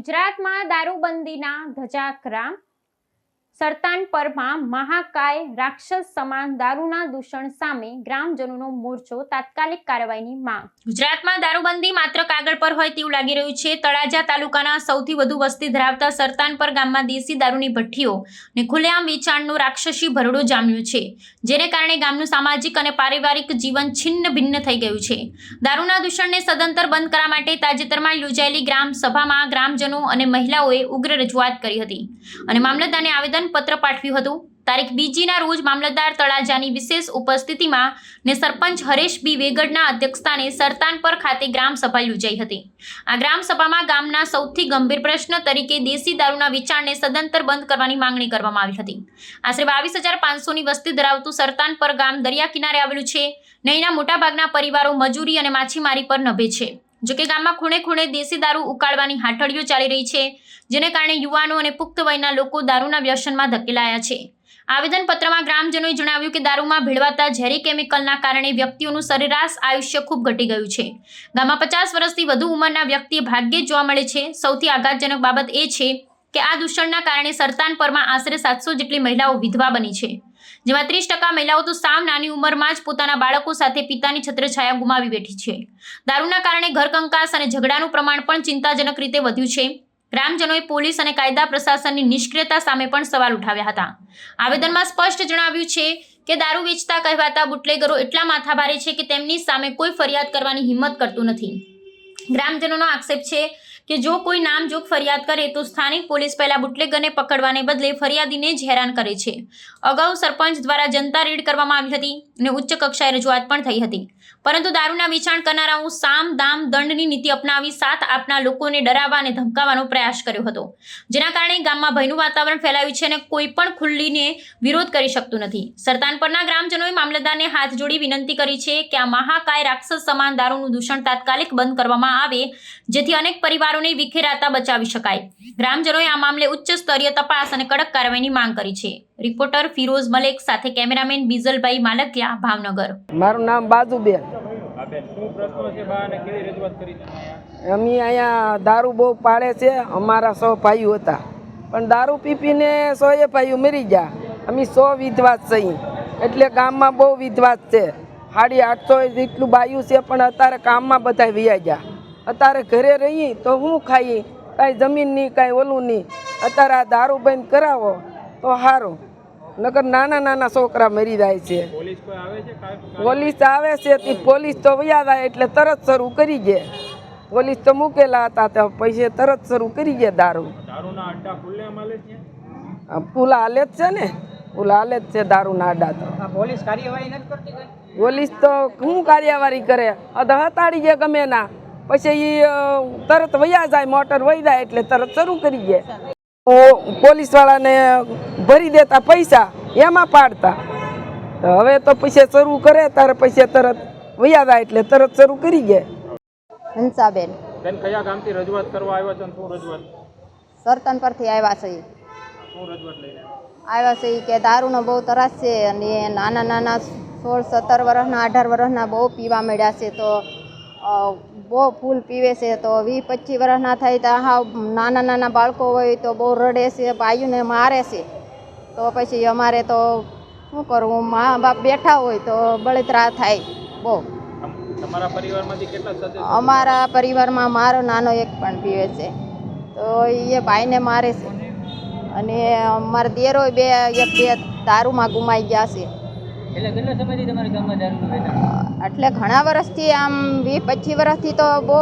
ગુજરાતમાં દારૂબંધીના ધજાકરા સરતાન પરમાં મહાકાય રાક્ષસ સમાન દારૂના દૂષણ સામે ગ્રામજનોનો મોરચો તાત્કાલિક કાર્યવાહીની માંગ. ગુજરાતમાં દારૂબંધી માત્ર કાગળ પર હોય તેવું લાગી રહ્યું છે. તળાજા તાલુકાના સૌથી વધુ વસ્તી ધરાવતા સરતાનપર ગામમાં દેશી દારૂની ભઠ્ઠીઓ ને ખુલ્લેઆમ વેચાણનો રાક્ષસી ભરડો જામ્યો છે, જેને કારણે ગામનું સામાજિક અને પારિવારિક જીવન છિન્ન ભિન્ન થઈ ગયું છે. દારૂના દૂષણને સદંતર બંધ કરવા માટે તાજેતરમાં યોજાયેલી ગ્રામ સભામાં ગ્રામજનો અને મહિલાઓએ ઉગ્ર રજૂઆત કરી હતી અને મામલતદારને આવેદન પત્ર પાઠવ્યું હતું. તારીખ બીજીના રોજ મામલતદાર તળાજાની વિશેષ ઉપસ્થિતિમાં ને સરપંચ હરેશ બી વેગડના અધ્યક્ષસ્થાને સરતાનપર ખાતે ગ્રામસભા યોજાઈ હતી. આ ગ્રામસભામાં ગામના સૌથી ગંભીર પ્રશ્ન તરીકે દેશી દારૂના વિચારને સદંતર બંધ કરવાની માંગણી કરવામાં આવી હતી. આશરે બાવીસ હજાર પાંચસોની વસ્તી ધરાવતું સરતાનપર ગામ દરિયા કિનારે આવેલું છે નહીંના મોટાભાગના પરિવારો મજૂરી અને માછીમારી પર નભે છે. જોકે ગામમાં ખૂણે ખૂણે દેશી દારૂ ઉકાળવાની હાટડીઓ ચાલી રહી છે, જેને કારણે યુવાનો અને પુખ્ત વયના લોકો દારૂના વ્યસનમાં ધકેલાયા છે. આવેદનપત્રમાં ગ્રામજનોએ જણાવ્યું કે દારૂમાં ભેળવાતા ઝેરી કેમિકલના કારણે વ્યક્તિઓનું સરેરાશ આયુષ્ય ખૂબ ઘટી ગયું છે. ગામમાં પચાસ વર્ષથી વધુ ઉંમરના વ્યક્તિ ભાગ્યે જોવા મળે છે. સૌથી આઘાતજનક બાબત એ છે કે આ દૂષણના કારણે સરતાનપરમાં આશરે સાતસો જેટલી મહિલાઓ વિધવા બની છે. જેમાં ત્રીસ ટકા મહિલાઓ તો સાવ નાની ઉંમરમાં જ પોતાના બાળકો સાથે પિતાની છત્રછાયા ગુમાવી બેઠી છે. દારૂના કારણે ઘરકંકાસ અને ઝઘડાનું પ્રમાણ પણ ચિંતાજનક રીતે વધ્યું છે. ગ્રામજનોએ પોલીસ અને કાયદા પ્રશાસનની નિષ્ક્રિયતા સામે પણ સવાલ ઉઠાવ્યા હતા. આવેદનમાં સ્પષ્ટ જણાવ્યું છે કે દારૂ વેચતા કહેવાતા બુટલેગરો એટલા માથાભારે છે કે તેમની સામે કોઈ ફરિયાદ કરવાની હિંમત કરતું નથી. ગ્રામજનોનો આક્ષેપ છે કે જો કોઈ નામજોગ ફરિયાદ કરે તો સ્થાનિક પોલીસ પહેલા બુટલેગરને પકડવાને બદલે ફરિયાદીને જ હેરાન કરે છે. અગાઉ સરપંચ દ્વારા જનતા રેડ કરવામાં આવી હતી અને ઉચ્ચ કક્ષાએ રજૂઆત પણ થઈ હતી. પરંતુ દારૂના વેચાણ કરનારાઓ સામ, દામ, દંડની નીતિ અપનાવી સાથ આપના લોકોને ડરાવવા અને ધમકાવવાનો પ્રયાસ કર્યો હતો. જેના કારણે ગામમાં ભયનું વાતાવરણ ફેલાયું છે અને કોઈ પણ ખુલ્લીને વિરોધ કરી શકતું નથી. સરતાન પરના ગ્રામજનોએ મામલતદારને હાથ જોડી વિનંતી કરી છે કે આ મહાકાય રાક્ષસ સમાન દારૂનું દૂષણ તાત્કાલિક બંધ કરવામાં આવે, જેથી અનેક પરિવારોને વિખેરાતા બચાવી શકાય. ગ્રામજનોએ આ મામલે ઉચ્ચ સ્તરીય તપાસ અને કડક કાર્યવાહીની માંગ કરી છે. રિપોર્ટર ફિરોઝ મલેક સાથે કેમેરામેન બીઝલભાઈ માલકિયા, ભાવનગર. મારું નામ બાજુબેન. અમે અહીંયા દારૂ બહુ પાડે છે, અમારા સો ભાઈઓ હતા. પણ દારૂ પી પીને સો એ ભાઈઓ મરી ગયા. અમે સો વિધવાસ છીએ એટલે ગામમાં બહુ વિધવાસ છે. સાડી આઠસો જેટલું બાયું છે, પણ અત્યારે કામમાં બધા વ્યાઈ ગયા. અત્યારે ઘરે રહીએ તો હું ખાઈએ કાંઈ જમીન નહીં કાંઈ ઓલું નહીં અત્યારે આ દારૂ બંધ કરાવો, તો સારું નકર નાના નાના છોકરા મરી જાય છે. પોલીસ આવે છે તે પોલીસ તો વયા જાય એટલે તરત શરૂ કરી દે. પોલીસ તો મૂકેલા હતા તો પૈસે તરત શરૂ કરી દે દારૂ. અડ્ડા પુલા હાલે જ છે ને? પુલા હાલે જ છે દારૂના આડા તો. પોલીસ કાર્યવાહી નથી કરતી પોલીસ તો શું કાર્યવાહી કરે? અધ હતાડી દે ગમે ના. પછી એ તરત વયા જાય મોટર વહી જાય એટલે તરત શરૂ કરી દે. પોલીસ વાળાને ભરી દેતા પૈસા એમાં પાડતા. તો હવે તો પૈસા શરૂ કરે તારે પૈસા તરત વયા એટલે તરત શરૂ કરી ગયા હંસાબેન. બેન કયા ગામથી રજૂઆત કરવા આવ્યા છો શું રજૂઆત? સરતન પરથી આવ્યા છે. શું રજૂઆત લઈને? આવ્યા છે ઈ કે દારૂનો બહુ તરાસ છે અને નાના નાના સોળ સત્તર વર્ષના અઢાર વર્ષના બહુ પીવા મળ્યા છે તો બહુ ફૂલ પીવે છે તો વીસ પચીસ વર્ષના થાય તો હા નાના નાના બાળકો હોય તો બહુ રડે છે ભાઈઓને મારે છે. તો પછી અમારે તો શું કરવું મા બાપ બેઠા હોય તો બળતરા થાય બહુ. તમારા પરિવારમાંથી કેટલા અમારા પરિવારમાં મારો નાનો એક પણ પીવે છે. તો એ ભાઈને મારે છે. અને મારા દેરો બે એક બે દારૂમાં ગુમાઈ ગયા છે. એટલે કેટલા સમયથી તમારા ગામમાં દારૂનું વેચાણ એટલે ઘણા વર્ષથી આમ વીસ પચીસ વર્ષથી તો બહુ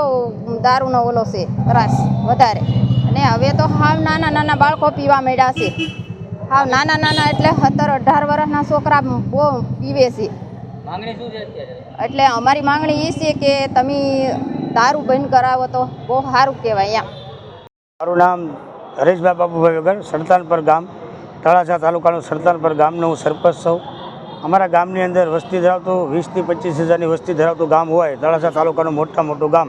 દારૂનો ઓલો છે ત્રાસ વધારે. અને હવે તો હાવ નાના નાના બાળકો પીવા માંડ્યા છે. હાવ નાના નાના એટલે સત્તર અઢાર વર્ષના છોકરા બહુ પીવે છે. એટલે અમારી માંગણી એ છે કે તમે દારૂ બંધ કરાવો તો બહુ સારું કહેવાય એમ. મારું નામ હરેશભાઈ બાબુભાઈ વગર સરતાનપર ગામ તળાજા તાલુકાનું સરતાનપર ગામનો હું સરપંચ છું. અમારા ગામની અંદર વસ્તી ધરાવતું વીસથી પચીસ હજારની વસ્તી ધરાવતું ગામ હોય તળાજા તાલુકાનું મોટા મોટું ગામ.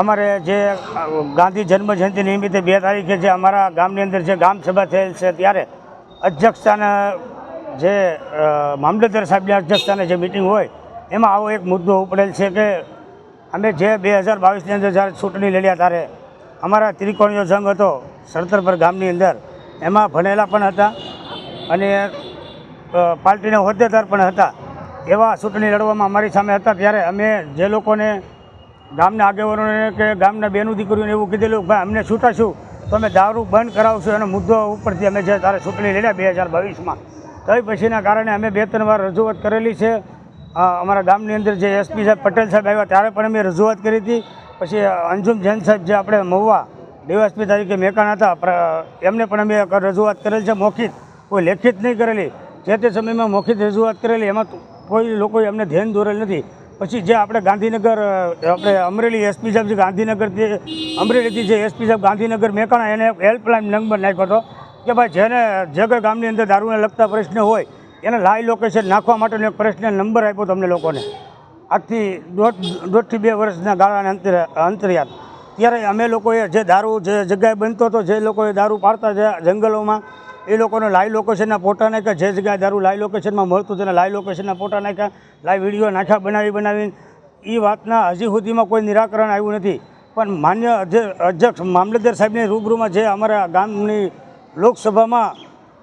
અમારે જે ગાંધી જન્મ જયંતિ નિમિત્તે બે તારીખે જે અમારા ગામની અંદર જે ગામ સભા થયેલ છે ત્યારે અધ્યક્ષતાને જે મામલતદાર સાહેબની અધ્યક્ષતાને જે મિટિંગ હોય, એમાં આવો એક મુદ્દો ઉપડેલ છે કે અમે જે બે હજાર બાવીસની અંદર જ્યારે ચૂંટણી લડ્યા ત્યારે અમારા ત્રિકોણીયો સંઘ હતો સરતરપર ગામની અંદર, એમાં ભણેલા પણ હતા અને પાર્ટીના હોદ્દેદાર પણ હતા. એવા ચૂંટણી લડવામાં અમારી સામે હતા ત્યારે અમે જે લોકોને ગામના આગેવાનોને કે ગામના બેનું દીકરીઓને એવું કીધેલું, ભાઈ, અમને છૂટાશું. તમે દારૂ બંધ કરાવશો. એનો મુદ્દો ઉપરથી અમે જે તારે ચૂંટણી લીધા બે હજાર બાવીસમાં. તો પછીના કારણે અમે બે ત્રણ વાર રજૂઆત કરેલી છે. અમારા ગામની અંદર જે એસપી સાહેબ પટેલ સાહેબ આવ્યા, ત્યારે પણ અમે રજૂઆત કરી હતી. પછી અંજુમ જૈન સાહેબ જે આપણે મહુવા ડીવાયસપી તરીકે મેકાણ હતા એમને પણ અમે રજૂઆત કરેલ છે મોખિત કોઈ લેખિત નહીં કરેલી. જે તે સમયમાં મોખિત રજૂઆત કરેલી, એમાં કોઈ લોકોએ અમને ધ્યાન દોરેલ નથી. પછી જે આપણે ગાંધીનગર આપણે અમરેલી એસપી સાહેબ જે ગાંધીનગરથી અમરેલીથી જે એસપી સાહેબ ગાંધીનગર મેકાણા એને હેલ્પલાઇન નંબર નાખ્યો હતો કે ભાઈ જેને જે કોઈ ગામની અંદર દારૂને લગતા પ્રશ્ન હોય, એને લાઈ લોકેશન નાખવા માટેનો એક પ્રશ્ન નંબર આપ્યો તમને લોકોને. આજથી દોઢ, દોઢથી બે વર્ષના ગાળાના અંતર, અંતરિયાત. ત્યારે અમે લોકોએ જે દારૂ જે જગ્યાએ બનતો હતો, જે લોકોએ દારૂ પાડતા જંગલોમાં એ લોકોને લાઈવ લોકેશનના ફોટા નાખ્યા, જે જગ્યાએ દારૂ લાઈવ લોકેશનમાં મળતું તેના લાઈવ લોકેશનના ફોટા નાખ્યા લાઈવ વીડિયો નાખ્યા, બનાવી બનાવીને. એ વાતના હજી સુધીમાં કોઈ નિરાકરણ આવ્યું નથી. પણ માન્ય અધ્યક્ષ મામલતદાર સાહેબની રૂબરૂમાં જે અમારા ગામની લોકસભામાં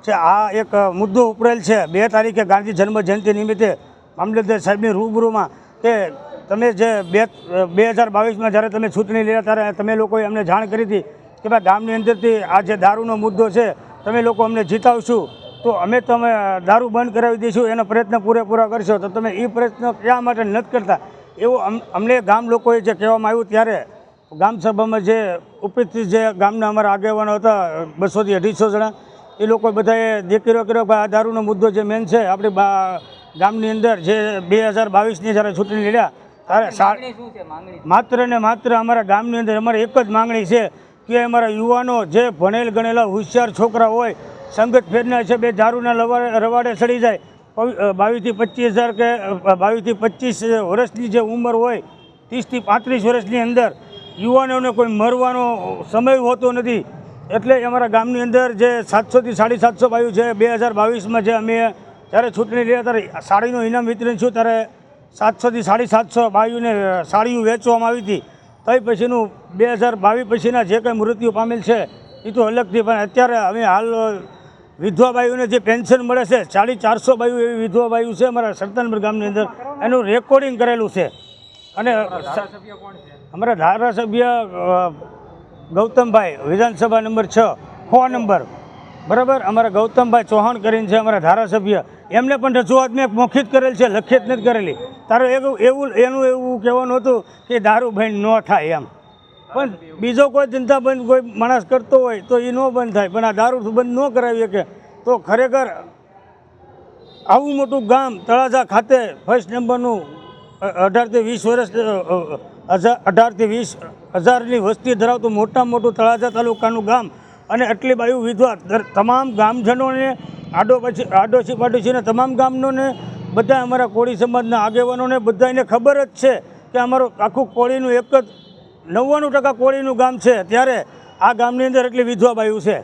જે આ એક મુદ્દો ઉપરેલ છે, બે તારીખે ગાંધી જન્મ જયંતિ નિમિત્તે મામલતદાર સાહેબની રૂબરૂમાં કે તમે જે બે બે હજાર બાવીસમાં જ્યારે તમે ચૂંટણી લીધા ત્યારે તમે લોકોએ અમને જાણ કરી હતી કે ભાઈ ગામની અંદરથી આ જે દારૂનો મુદ્દો છે તમે લોકો અમને જીતાવશું તો અમે તમે દારૂ બંધ કરાવી દઈશું એનો પ્રયત્ન પૂરેપૂરા કરશો. તો તમે એ પ્રયત્ન ક્યાં માટે નથી કરતા? એવું અમને ગામ લોકોએ જે કહેવામાં આવ્યું ત્યારે ગામ સભામાં જે ઉપસ્થિત જે ગામના અમારા આગેવાનો હતા બસોથી અઢીસો જણા એ લોકો બધાએ દેખીરો કર્યો કે આ દારૂનો મુદ્દો જે મેન છે આપણે ગામની અંદર જે બે હજાર બાવીસની જ્યારે ચૂંટણી લડ્યા ત્યારે માત્ર ને માત્ર અમારા ગામની અંદર અમારે એક જ માંગણી છે કે અમારા યુવાનો જે ભણેલ ગણેલા હોશિયાર છોકરા હોય, સંગત ફેરના છે, બે દારૂના લવાડે, રવાડે ચડી જાય. બાવીસથી પચીસ હજાર કે બાવીસથી પચીસ વર્ષની જે ઉંમર હોય, ત્રીસથી પાંત્રીસ વર્ષની અંદર યુવાનોને કોઈ મરવાનો સમય હોતો નથી. એટલે અમારા ગામની અંદર જે સાતસોથી સાડી સાતસો બાયું છે, બે હજાર બાવીસમાં જે અમે જ્યારે ચૂંટણી લીધા ત્યારે સાડીનું ઇનામ વિતરણ છું ત્યારે સાતસોથી સાડી સાતસો બાયુને સાડીઓ વેચવામાં આવી હતી. તઈ પછીનું બે હજાર બાવીસ પછીના જે કંઈ મૃત્યુ પામેલ છે એ તો અલગથી પણ અત્યારે અમે હાલ વિધવા બાયુને જે પેન્શન મળે છે સાડી ચારસો બાયુ એવી વિધવા બાયુ છે અમારા સરતાનપુર ગામની અંદર. એનું રેકોર્ડિંગ કરેલું છે. અને અમારા ધારાસભ્ય ગૌતમભાઈ, વિધાનસભા નંબર છ ફો નંબર. બરાબર? અમારા ગૌતમભાઈ ચૌહાણ કરીને છે, અમારા ધારાસભ્ય. એમને પણ રજૂઆત મેં મોખિત કરેલ છે, લખિત નથી કરેલી. તારું એવું એવું, એનું એવું કહેવાનું હતું કે દારૂ બંધ ન થાય એમ. પણ બીજો કોઈ ધંધા બંધ કોઈ માણસ કરતો હોય તો એ ન બંધ થાય. પણ આ દારૂ બંધ ન કરાવી શકે તો ખરેખર આવું મોટું ગામ તળાજા ખાતે ફર્સ્ટ નંબરનું અઢારથી વીસ વર્ષ હજાર અઢારથી વીસ હજારની વસ્તી ધરાવતું મોટામાં મોટું તળાજા તાલુકાનું ગામ અને આટલી બાયુ વિધવા તમામ ગામજનોને, આડો પછી આડોશી પાડોશીને તમામ ગામનોને, બધા અમારા કોળી સમાજના આગેવાનોને, બધાને ખબર જ છે કે અમારું આખું કોળીનું એક જ નવ્વાણું ટકા કોળીનું ગામ છે. ત્યારે આ ગામની અંદર એટલી વિધવા બાયુ છે.